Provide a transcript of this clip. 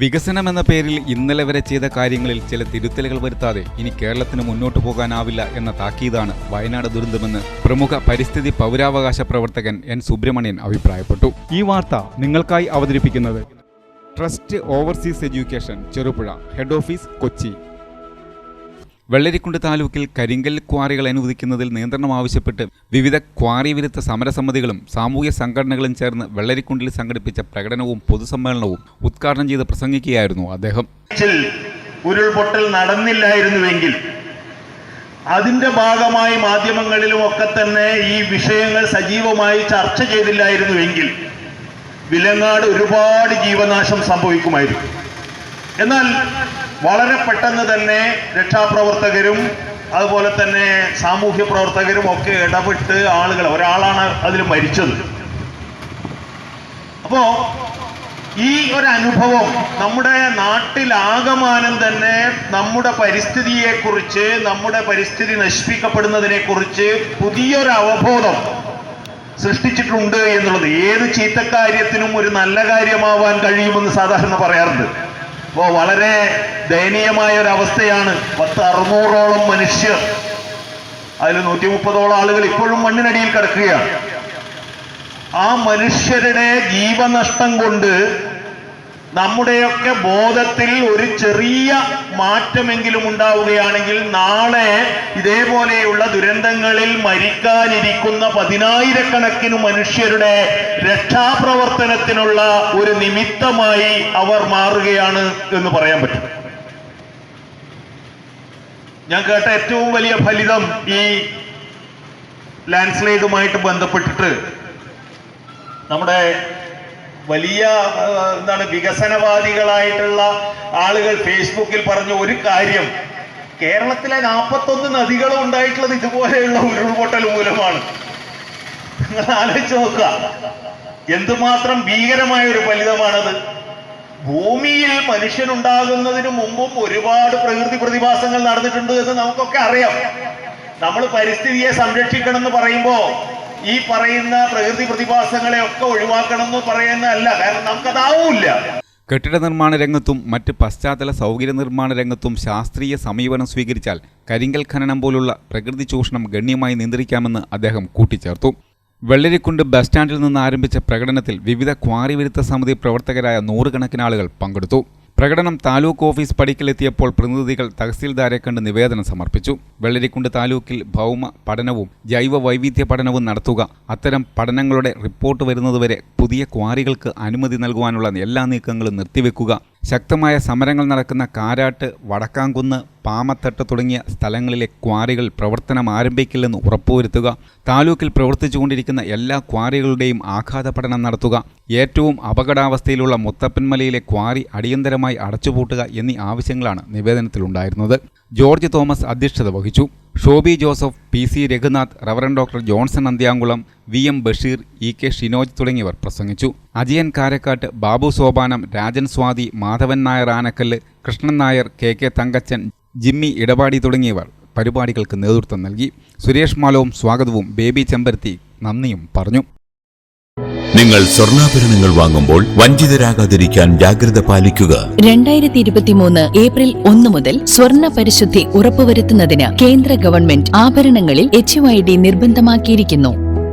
വികസനം എന്ന പേരിൽ ഇന്നലെ വരെ ചെയ്ത കാര്യങ്ങളിൽ ചില തിരുത്തലുകൾ വരുത്താതെ ഇനി കേരളത്തിന് മുന്നോട്ടു പോകാനാവില്ല എന്ന താക്കീതാണ് വയനാട് ദുരന്തമെന്ന് പ്രമുഖ പരിസ്ഥിതി പൗരാവകാശ പ്രവർത്തകൻ എൻ സുബ്രഹ്മണ്യൻ അഭിപ്രായപ്പെട്ടു. ഈ വാർത്ത നിങ്ങൾക്കായി അവതരിപ്പിക്കുന്നത് trust overseas education Cherupuzha head office Kochi. Vellarikundu താലൂക്കിൽ കരിങ്കൽ ക്വാറികൾ അനുവദിക്കുന്നതിൽ നിയന്ത്രണം ആവശ്യപ്പെട്ട് വിവിധ ക്വാറി വിരുദ്ധ സമരസമിതികളും സാമൂഹ്യ സംഘടനകളും ചേർന്ന് വെള്ളരിക്കുണ്ടിൽ സംഘടിപ്പിച്ച പ്രകടനവും പൊതുസമ്മേളനവും ഉദ്ഘാടനം ചെയ്ത് പ്രസംഗിക്കുകയായിരുന്നു അദ്ദേഹം. ഉരുൾപൊട്ടൽ നടന്നില്ലായിരുന്നുവെങ്കിൽ അതിന്റെ ഭാഗമായി മാധ്യമങ്ങളിലും ഒക്കെ തന്നെ ഈ വിഷയങ്ങൾ സജീവമായി ചർച്ച ചെയ്തില്ലായിരുന്നുവെങ്കിൽ വിലങ്ങാട് ഒരുപാട് ജീവനാശം സംഭവിക്കുമായിരുന്നു. എന്നാൽ വളരെ പെട്ടെന്ന് തന്നെ രക്ഷാപ്രവർത്തകരും അതുപോലെ തന്നെ സാമൂഹ്യ പ്രവർത്തകരും ഒക്കെ ഇടപെട്ട് ആളുകൾ ഒരാളാണ് അതിൽ മരിച്ചത്. അപ്പോ ഈ ഒരു അനുഭവം നമ്മുടെ നാട്ടിലാകമാനം തന്നെ നമ്മുടെ പരിസ്ഥിതിയെക്കുറിച്ച് നമ്മുടെ പരിസ്ഥിതി നശിപ്പിക്കപ്പെടുന്നതിനെ കുറിച്ച് പുതിയൊരു അവബോധം സൃഷ്ടിച്ചിട്ടുണ്ട് എന്നുള്ളത്. ഏത് ചീത്തക്കാര്യത്തിനും ഒരു നല്ല കാര്യമാവാൻ കഴിയുമെന്ന് സാധാരണ പറയാറുണ്ട്. അപ്പോൾ വളരെ ദയനീയമായ ഒരു അവസ്ഥയാണ് പത്ത് അറുന്നൂറോളം മനുഷ്യർ. അതിൽ നൂറ്റി മുപ്പതോളം ആളുകൾ ഇപ്പോഴും മണ്ണിനടിയിൽ കിടക്കുകയാണ്. ആ മനുഷ്യരുടെ ജീവനഷ്ടം കൊണ്ട് നമ്മുടെയൊക്കെ ബോധത്തിൽ ഒരു ചെറിയ മാറ്റമെങ്കിലും ഉണ്ടാവുകയാണെങ്കിൽ നാളെ ഇതേപോലെയുള്ള ദുരന്തങ്ങളിൽ മരിക്കാനിരിക്കുന്ന പതിനായിരക്കണക്കിന് മനുഷ്യരുടെ രക്ഷാപ്രവർത്തനത്തിനുള്ള ഒരു നിമിത്തമായി അവർ മാറുകയാണ് എന്ന് പറയാൻ പറ്റും. ഞാൻ കേട്ട ഏറ്റവും വലിയ ഫലിതം ഈ ലാൻഡ്സ്ലൈഡുമായിട്ട് ബന്ധപ്പെട്ടിട്ട് നമ്മുടെ വലിയ എന്താണ് വികസനവാദികളായിട്ടുള്ള ആളുകൾ ഫേസ്ബുക്കിൽ പറഞ്ഞ ഒരു കാര്യം കേരളത്തിലെ നാൽപ്പത്തൊന്ന് നദികളും ഉണ്ടായിട്ടുള്ളത് ഇതുപോലെയുള്ള ഉരുൾപൊട്ടൽ മൂലമാണ്. നിങ്ങൾ ആലോചിച്ച് നോക്കുക. എന്തുമാത്രം ഭീകരമായ ഒരു ഫലിതമാണത്. ഭൂമിയിൽ മനുഷ്യനുണ്ടാകുന്നതിന് മുമ്പും ഒരുപാട് പ്രകൃതി പ്രതിഭാസങ്ങൾ നടന്നിട്ടുണ്ട് എന്ന് നമുക്കൊക്കെ അറിയാം. നമ്മൾ പരിസ്ഥിതിയെ സംരക്ഷിക്കണം എന്ന് പറയുമ്പോൾ ഈ പറയുന്ന പ്രകൃതി പ്രതിഭാസങ്ങളെ ഒക്കെ ഒഴിവാക്കണം എന്ന് പറയുന്നതല്ല. കാരണം നമുക്കതാവൂല്ല. കെട്ടിട നിർമ്മാണ രംഗത്തും മറ്റ് പശ്ചാത്തല സൗകര്യ നിർമ്മാണ രംഗത്തും ശാസ്ത്രീയ സമീപനം സ്വീകരിച്ചാൽ കരിങ്കൽ ഖനനം പോലുള്ള പ്രകൃതി ചൂഷണം ഗണ്യമായി നിയന്ത്രിക്കാമെന്ന് അദ്ദേഹം കൂട്ടിച്ചേർത്തു. വെള്ളരിക്കുണ്ട് ബസ് സ്റ്റാൻഡിൽ നിന്ന് ആരംഭിച്ച പ്രകടനത്തിൽ വിവിധ ക്വാറി വിരുദ്ധ സമിതി പ്രവർത്തകരായ നൂറുകണക്കിന് ആളുകൾ പങ്കെടുത്തു. പ്രകടനം താലൂക്ക് ഓഫീസ് പടിക്കലെത്തിയപ്പോൾ പ്രതിനിധികൾ തഹസീൽദാരെ കണ്ട് നിവേദനം സമർപ്പിച്ചു. വെള്ളരിക്കുണ്ട് താലൂക്കിൽ ഭൗമ പഠനവും ജൈവ വൈവിധ്യ പഠനവും നടത്തുക. അത്തരം പഠനങ്ങളുടെ റിപ്പോർട്ട് വരുന്നതുവരെ പുതിയ ക്വാറികൾക്ക് അനുമതി നൽകുവാനുള്ള എല്ലാ നീക്കങ്ങളും നിർത്തിവെക്കുക. ശക്തമായ സമരങ്ങൾ നടക്കുന്ന കാരാട്ട് വടക്കാംകുന്ന് പാമത്തട്ട് തുടങ്ങിയ സ്ഥലങ്ങളിലെ ക്വാറികൾ പ്രവർത്തനം ആരംഭിക്കില്ലെന്ന് ഉറപ്പുവരുത്തുക. താലൂക്കിൽ പ്രവർത്തിച്ചുകൊണ്ടിരിക്കുന്ന എല്ലാ ക്വാറികളുടെയും ആഘാത പഠനം നടത്തുക. ഏറ്റവും അപകടാവസ്ഥയിലുള്ള മുത്തപ്പൻമലയിലെ ക്വാറി അടിയന്തരമായി അടച്ചുപൂട്ടുക എന്നീ ആവശ്യങ്ങളാണ് നിവേദനത്തിലുണ്ടായിരുന്നത്. ജോർജ് തോമസ് അധ്യക്ഷത വഹിച്ചു. Shobi Joseph P C Raghunath reverend doctor Johnson Anthyankulam V M Basheer E K Shinoj തുടങ്ങിയവർ പ്രസംഗിച്ചു. Ajayan Karakkattu Babu Sopanam Rajan Swathi Madhavan Nair Anakkallu Krishnan Nair K K Thankachan Jimmy Edapadi തുടങ്ങിയവർ പരിപാടികൾക്ക് നേതൃത്വം നൽകി. സുരേഷ് മാലവും സ്വാഗതവും baby ചെമ്പരത്തി നന്ദിയും പറഞ്ഞു. നിങ്ങൾ സ്വർണാഭരണങ്ങൾ വാങ്ങുമ്പോൾ വഞ്ചിതരാകാതിരിക്കാൻ ജാഗ്രത പാലിക്കുക. രണ്ടായിരത്തി ഇരുപത്തിമൂന്ന് ഏപ്രിൽ ഒന്ന് മുതൽ സ്വർണ പരിശുദ്ധി ഉറപ്പുവരുത്തുന്നതിന് കേന്ദ്ര ഗവൺമെന്റ് ആഭരണങ്ങളിൽ എച്ച് നിർബന്ധമാക്കിയിരിക്കുന്നു.